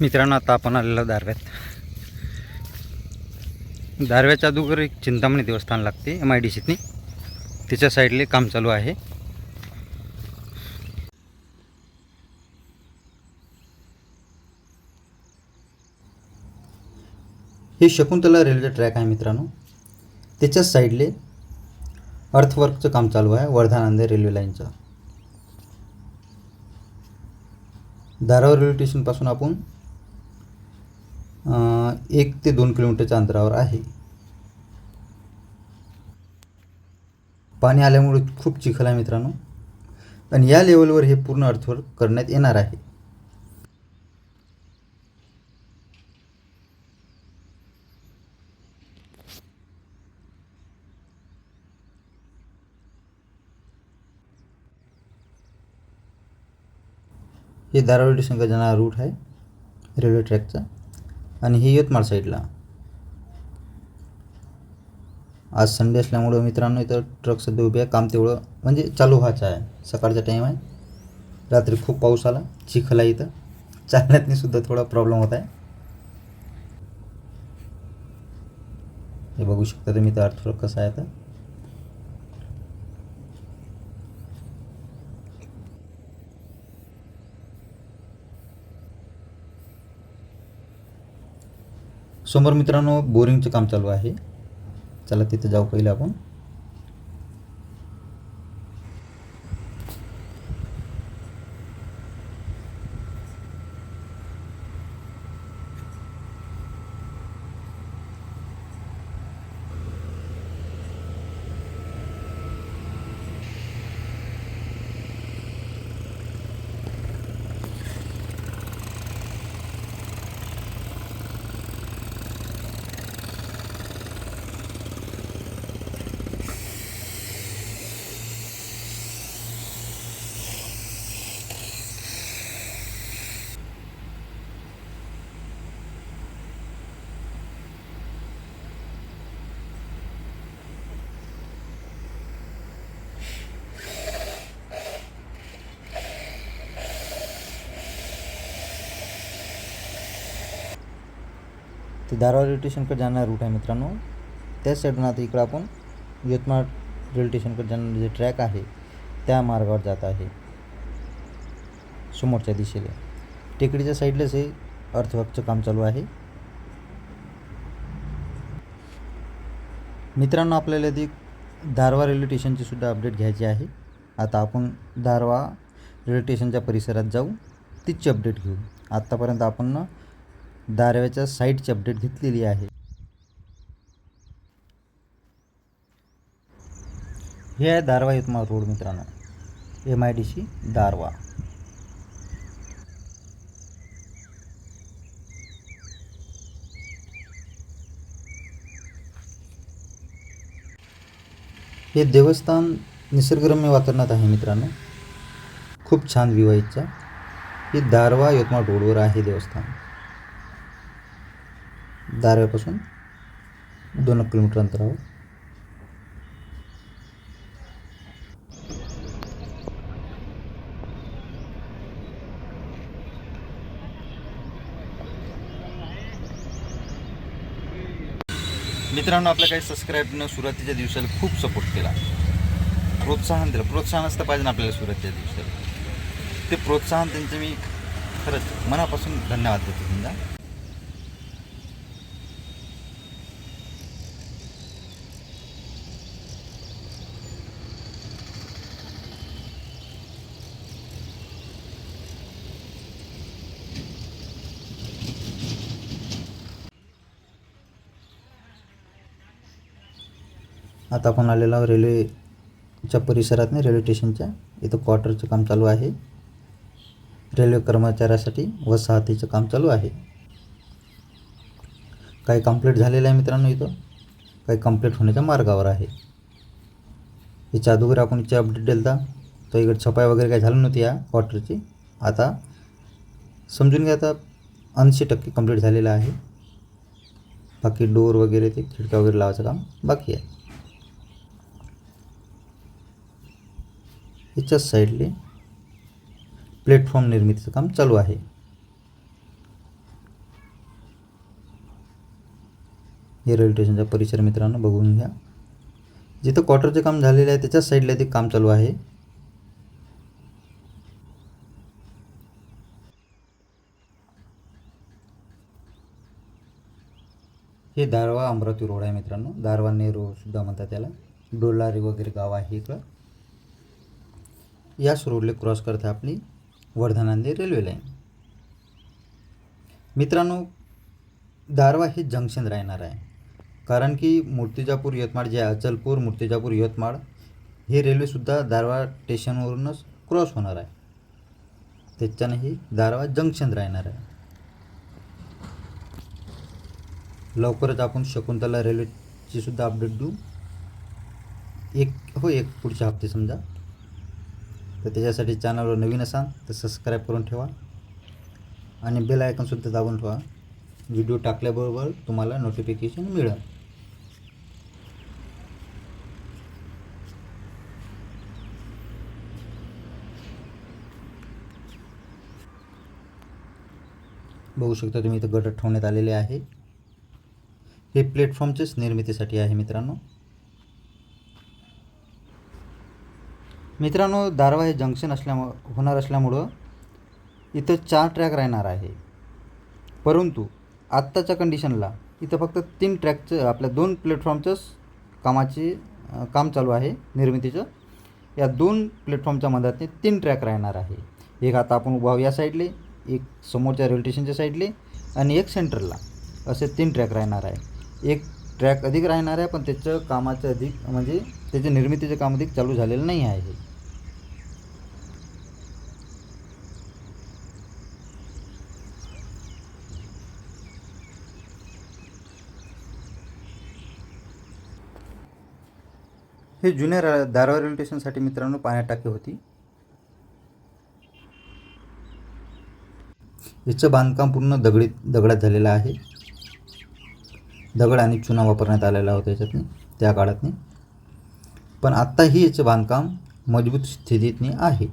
मित्रांनो आता आपण आलेलो दारव्यात. दारव्याच्या अगोदर एक चिंतामणी देवस्थान लागते एम आय डी सीतनी त्याच्या साईडले काम चालू आहे. हे शकुंतला रेल्वे ट्रॅक आहे मित्रांनो. त्याच्याच साईडले अर्थवर्कचं काम चालू आहे वर्धा नांदेड रेल्वे लाईनचं. धारावर रेल्वे स्टेशनपासून आपण एक ते दोन किलोमीटरच्या अंतरावर आहे. पाणी आल्यामुळे खूप चिखल आहे मित्रांनो. आणि या लेवलवर हे पूर्ण अर्थवर्क करण्यात येणार आहे. हे धारावडी संघ जाणारा रूट आहे रेल्वे ट्रॅकचा आणि हे यवतमाळ साईडला आज संडे असल्यामुळं मित्रांनो इथं ट्रक सध्या उभे आहे. काम तेवढं म्हणजे चालू व्हायचं आहे. सकाळचा टाईम आहे. रात्री खूप पाऊस आला. चिखल आहे इथं. चालण्यातनी सुद्धा थोडा प्रॉब्लेम होत आहे. हे बघू शकता तुम्ही तर अर्थवर्क कसं आहे तर समोर मित्रांनो बोरिंगचं काम चालू आहे. चला तिथं जाऊ पहिले आपण. ते धारावा रेल्वे स्टेशनकडे जाणारा रूट आहे मित्रांनो. त्याच साईडनं आता इकडं आपण यवतमाळ रेल्वे स्टेशनकडे जाणारं जे ट्रॅक आहे त्या मार्गावर जात आहे. समोरच्या दिशेला टेकडीच्या साईडलाच हे अर्थवर्कचं काम चालू आहे. मित्रांनो आपल्याला ती धारवा रेल्वे स्टेशनची सुद्धा अपडेट घ्यायची आहे. आता आपण धारवा रेल्वे स्टेशनच्या परिसरात जाऊ. तिची अपडेट घेऊ. आत्तापर्यंत आपण ना दारव्याच्या साईडची अपडेट घेतलेली आहे. हे आहे दारवा यवतमाळ रोड मित्रांनो. M I D C Darwha. हे देवस्थान निसर्गरम्य वातावरणात आहे मित्रांनो. खूप छान व्ह्यू आहे इथचा. हे दारवा यवतमाळ रोडवर आहे देवस्थान. दारव्यापासून दोन किलोमीटर अंतरावर. मित्रांनो आपल्या काही सबस्क्राईबनं सुरुवातीच्या दिवसाला खूप सपोर्ट केला. प्रोत्साहन दिलं. प्रोत्साहन असतं पाहिजे ना आपल्याला सुरुवातीच्या दिवसाला. ते प्रोत्साहन त्यांचं मी खरंच मनापासून धन्यवाद देतो समजा आता आपण आलेलो आहोत रेल्वेच्या परिसरात नाही रेल्वे स्टेशनच्या. इथं क्वार्टरचं काम चालू आहे. रेल्वे कर्मचाऱ्यासाठी वसाहतीचं काम चालू आहे. काही कंप्लीट झालेलं आहे मित्रांनो इथं. काही कंप्लीट होण्याच्या मार्गावर आहे. याच्या अगोदर आपण याची अपडेट दिलता. तर इकडे छपाई वगैरे काही झाली नव्हती या क्वार्टरची आता समजून घ्या आता ऐंशी टक्के कंप्लीट झालेलं आहे. बाकी डोर वगैरे ते खिडक्या वगैरे लावायचं काम बाकी आहे. याच्याच साईडले प्लॅटफॉर्म निर्मितीचं काम चालू आहे. हे रेल्वे स्टेशनचा परिसर मित्रांनो बघून घ्या. जिथं क्वार्टरचे काम झालेलं आहे त्याच्याच साईडला ते काम चालू आहे. हे दारवा अमरावती रोड आहे मित्रांनो. दारवा नेहरू सुद्धा म्हणतात त्याला. डोलारी वगैरे गाव आहे इकडं. याच रोडले क्रॉस करते आपली वर्धा नांदेड रेल्वे लाईन मित्रांनो दारवा हे जंक्शन राहणार आहे. कारण की मूर्तिजापूर यवतमाळ जे आहे अचलपूर मूर्तिजापूर यवतमाळ हे रेल्वेसुद्धा दारवा स्टेशनवरूनच क्रॉस होणार आहे. त्याच्यानं ही दारवा जंक्शन राहणार आहे. लवकरच आपण शकुंतला रेल्वेची सुद्धा अपडेट देऊ. एक हो एक पुढच्या हप्ते समजा. तर त्याच्यासाठी चॅनलवर नवीन असाल तर सबस्क्राईब करून ठेवा. आणि बेल आयकनसुद्धा दाबून ठेवा. व्हिडिओ टाकल्याबरोबर तुम्हाला नोटिफिकेशन मिळेल. बघू शकता तुम्ही इथं गटर ठेवण्यात आलेले आहे. हे प्लॅटफॉर्मच्याच निर्मितीसाठी आहे मित्रांनो. मित्रांनो दारवा हे जंक्शन असल्यामुळं होणार असल्यामुळं इथं चार ट्रॅक राहणार आहे. परंतु आत्ताच्या कंडिशनला इथं फक्त तीन ट्रॅकचं आपल्या दोन प्लॅटफॉर्मचंच कामाचे काम चालू आहे निर्मितीचं. या दोन प्लॅटफॉर्मच्या मधातने तीन ट्रॅक राहणार आहे. एक आता आपण उभा या साईडले एक समोरच्या रेल्वे स्टेशनच्या साईडले आणि एक सेंटरला असे तीन ट्रॅक राहणार आहे. एक ट्रॅक अधिक राहणार आहे पण त्याचं कामाचं अधिक म्हणजे त्याच्या निर्मितीचं काम अधिक चालू झालेलं नाही आहे. हे जुन्या रा दारवा रेल्वे स्टेशनसाठी मित्रांनो पाण्यात टाकी होती. याचं बांधकाम पूर्ण दगडी दगडात झालेलं आहे. दगड आणि चुना वापरण्यात आलेला होता याच्यातनी त्या काळातनी. पण आत्ताही याचं बांधकाम मजबूत स्थितीतनी आहे.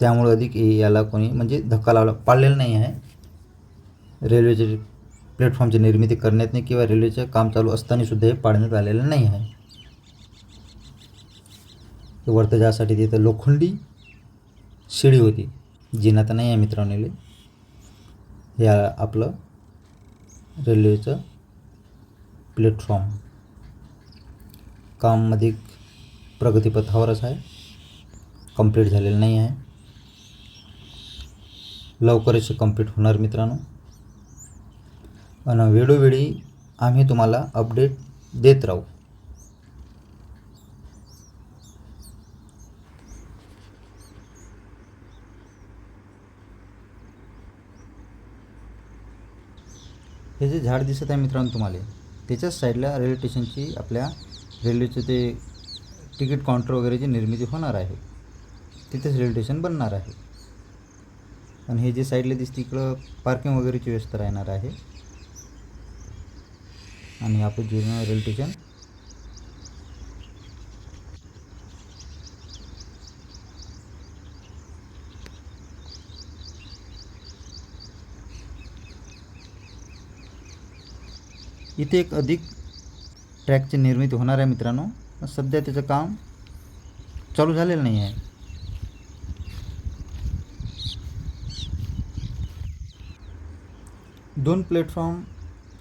त्यामुळे अधिक याला कोणी म्हणजे धक्का लावला पाडलेला नाही आहे. रेल्वेचे प्लॅटफॉर्मची निर्मिती करण्यात नाही किंवा रेल्वेचं काम चालू असताना सुद्धा हे पाडण्यात आलेलं नाही आहे. वरतं जासाठी तिथं लोखंडी शिडी होती. जिना तर नाही आहे मित्रांनो इले. हे आपलं रेल्वेचं प्लॅटफॉर्म. काममध्ये प्रगतीपथावरच आहे. कंप्लीट झालेलं नाही आहे. लवकरच कंप्लीट होणार मित्रांनो. आणि वेळोवेळी आम्ही तुम्हाला अपडेट देत राहू. हे जे झाड दिसत आहे मित्रांनो तुम्हाला त्याच्याच साईडला रेल्वे स्टेशनची आपल्या रेल्वेचे ते तिकीट काउंटर वगैरेची निर्मिती होणार आहे तिथेच रेल्वे स्टेशन बनणार आहे. आणि हे जे साईडला दिसते इकडं पार्किंग वगैरेची व्यवस्था राहणार आहे. आणि आपलं जुनं रेल्वे स्टेशन इथे एक अधिक ट्रॅकची निर्मिती होणार आहे मित्रांनो. सध्या त्याचं काम चालू झालेलं नाही आहे. दोन प्लॅटफॉर्म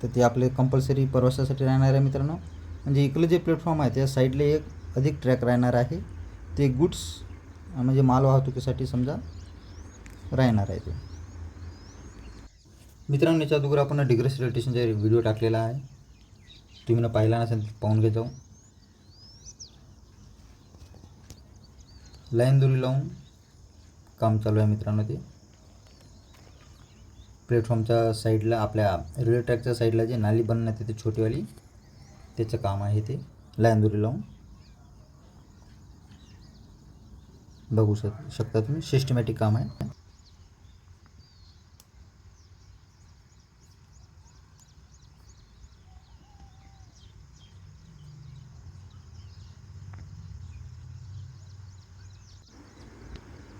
तर ते आपले कंपल्सरी प्रवासासाठी राहणार आहे मित्रांनो. म्हणजे इकडे जे प्लॅटफॉर्म आहे त्या साईडला एक अधिक ट्रॅक राहणार आहे. ते गुड्स म्हणजे माल वाहतुकीसाठी समजा राहणार आहे ते. मित्रांनो याच्या अगोदर आपण डिग्रेस रेल्वे स्टेशनचा व्हिडिओ टाकलेला आहे. तुम्ही ना पाहिला नसेल तर पाहून घे जाऊ लाईन दुरी लावून काम चालू आहे मित्रांनो ते. प्लॅटफॉर्मच्या साईडला आपल्या रेल्वे ट्रॅकच्या साईडला जे नाली बनण्यात येते छोटीवाली त्याचं काम आहे ते. लाईन दुरी लावून. बघू शक शकता तुम्ही सिस्टमॅटिक काम आहे.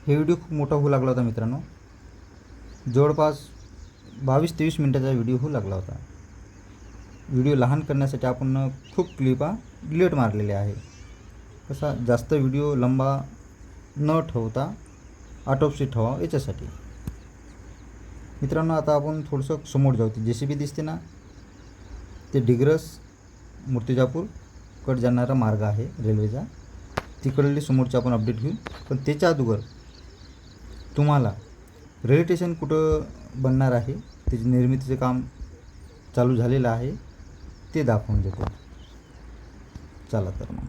हे व्हिडिओ खूप मोठा होऊ लागला होता मित्रांनो. जवळपास बावीस तेवीस मिनटाचा व्हिडिओ होऊ लागला होता. व्हिडिओ लहान करण्यासाठी आपण खूप क्लिपा डिलीट मारलेल्या आहे. कसा जास्त व्हिडिओ लंबा न ठेवता आटोपशी ठेवा याच्यासाठी. मित्रांनो आता आपण थोडंसं समोर जाऊ. ते जे सी बी दिसते ना? ते डिग्रस मूर्तिजापूर जाणारा मार्ग आहे रेल्वेचा. तिकडली समोरची आपण अपडेट घेऊ. पण त्याच्या अगोदर तुम्हाला रेल्वे स्टेशन कुठं बनणार आहे? त्याची निर्मितीचं काम चालू झालेलं आहे. ते दाखवून देतो. चला तर मग.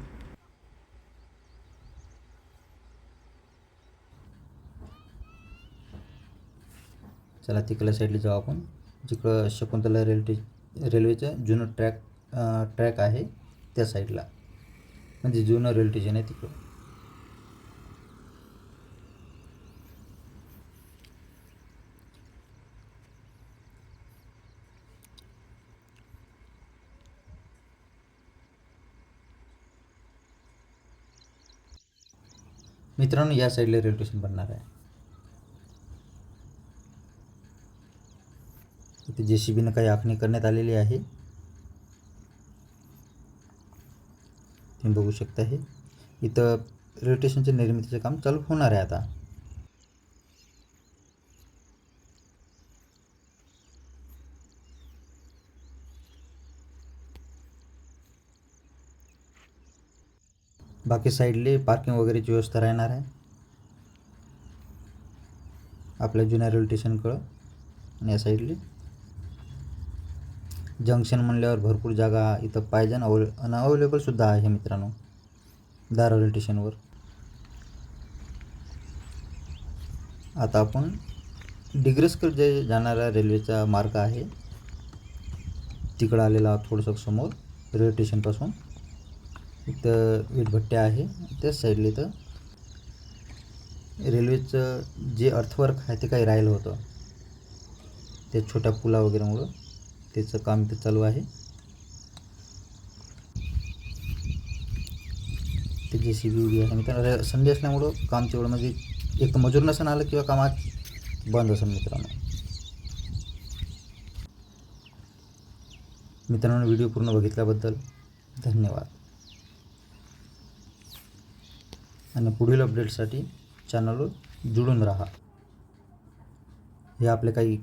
चला तिकडल्या साईडला जाऊ आपण. जिकडं शकुंतला रेल्वे रेल्वेचं जुनं ट्रॅक ट्रॅक आहे त्या साईडला म्हणजे जुनं रेल्वे स्टेशन आहे तिकडं. मित्रांनो या साईडला रेल्वे स्टेशन बनणार आहे. इथे जे सी बीनं काही आखणी करण्यात आलेली आहे. तुम्ही बघू शकता हे. इथं रेल्वे स्टेशनच्या निर्मितीचं काम चालू होणार आहे आता. बाकी साईडले पार्किंग वगैरेची व्यवस्था राहणार आहे. आपल्या जुन्या रेल्वे स्टेशनकडं आणि या साईडले. जंक्शन म्हणल्यावर भरपूर जागा इथं पाहिजे आणि अवेले आणि अवेलेबलसुद्धा आहे मित्रांनो. दार रेल्वे स्टेशनवर आता आपण डिग्रसकर जे जाणारा रेल्वेचा मार्ग आहे तिकडं आलेला आहोत थोडंसं समोर रेल्वे स्टेशनपासून इथं वीटभट्ट्या आहे. त्याच साईडला इथं रेल्वेचं जे अर्थवर्क आहे ते काही राहिलं होतं. त्या छोट्या पुला वगैरेमुळं त्याचं काम इथं चालू आहे. ते जे सी बी उभी आहे. मित्रांनो संडे असल्यामुळं काम तेवढं म्हणजे एक मजूर नसेल आलं किंवा कामात बंद असेल मित्रांनो. मित्रांनो व्हिडिओ पूर्ण बघितल्याबद्दल धन्यवाद. आणि पुढील अपडेटसाठी चॅनलवर जुळून राहा. हे आपले काही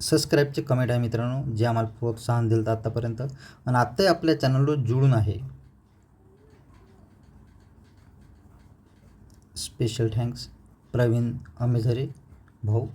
सबस्क्राईबचे कमेंट आहे मित्रांनो जे आम्हाला प्रोत्साहन दिलं तर आत्तापर्यंत आणि आत्ताही आपल्या चॅनलवर जुळून आहे. स्पेशल थँक्स प्रवीण अमेझरे भाऊ.